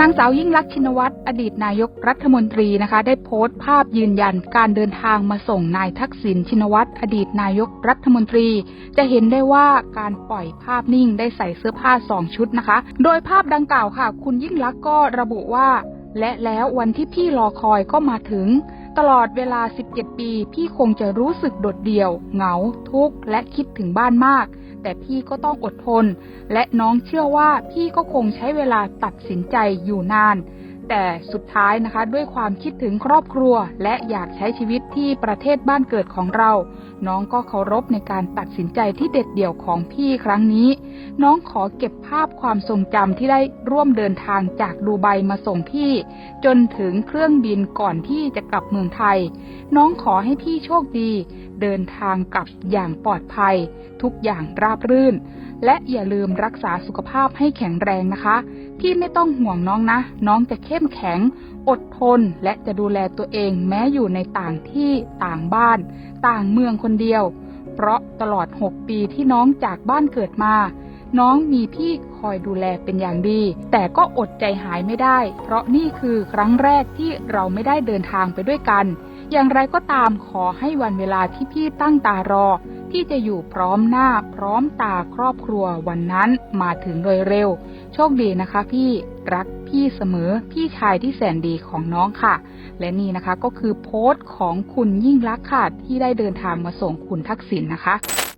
นางสาวยิ่งลักษณ์ชินวัตรอดีตนายกรัฐมนตรีนะคะ ได้โพสต์ภาพยืนยันการเดินทางมาส่งนายทักษิณชินวัตรอดีตนายกรัฐมนตรี จะเห็นได้ว่าการปล่อยภาพนิ่งได้ใส่เสื้อผ้าสองชุดนะคะ โดยภาพดังกล่าวค่ะ คุณยิ่งลักษณ์ก็ระบุว่า และแล้ววันที่พี่รอคอยก็มาถึง ตลอดเวลา 17 ปี พี่คงจะรู้สึกโดดเดี่ยว เหงา ทุกข์ และคิดถึงบ้านมาก แต่พี่ก็ต้องอดทน และน้องเชื่อว่าพี่ก็คงใช้เวลาตัดสินใจอยู่นาน แต่สุดท้ายนะคะด้วยความคิดถึงครอบครัว และอยากใช้ชีวิตที่ประเทศบ้านเกิดของเรา น้องก็เคารพในการตัดสินใจที่เด็ดเดี่ยวของพี่ครั้งนี้ น้องขอเก็บภาพความทรงจำที่ได้ร่วมเดินทางจากดูไบมาส่งพี่ จนถึงเครื่องบินก่อนที่จะกลับเมืองไทย น้องขอให้พี่โชคดีเดินทางกลับอย่างปลอดภัย ทุกอย่างราบรื่น และอย่าลืมรักษาสุขภาพให้แข็งแรงนะคะ พี่ไม่ต้องห่วงน้องนะ น้องจะเข้มแข็ง อดทน และจะดูแลตัวเองแม้อยู่ในต่างที่ต่างบ้าน ต่างเมืองคนเดียว เพราะตลอด 6 ปีที่น้องจากบ้านเกิดมาน้องมีพี่คอยดูแลเป็นอย่างดี แต่ก็อดใจหายไม่ได้ เพราะนี่คือครั้งแรกที่เราไม่ได้เดินทางไปด้วยกัน อย่างไรก็ตามขอให้วันเวลาที่พี่ตั้งตารอ ที่จะอยู่พร้อมหน้าพร้อมตาครอบครัววันนั้นมาถึงโดยเร็ว โชคดีนะคะพี่รักพี่เสมอพี่ชายที่แสนดีของน้องค่ะ และนี่นะคะก็คือโพสต์ของคุณยิ่งรักค่ะที่ได้เดินทางมาส่งคุณทักษิณนะคะ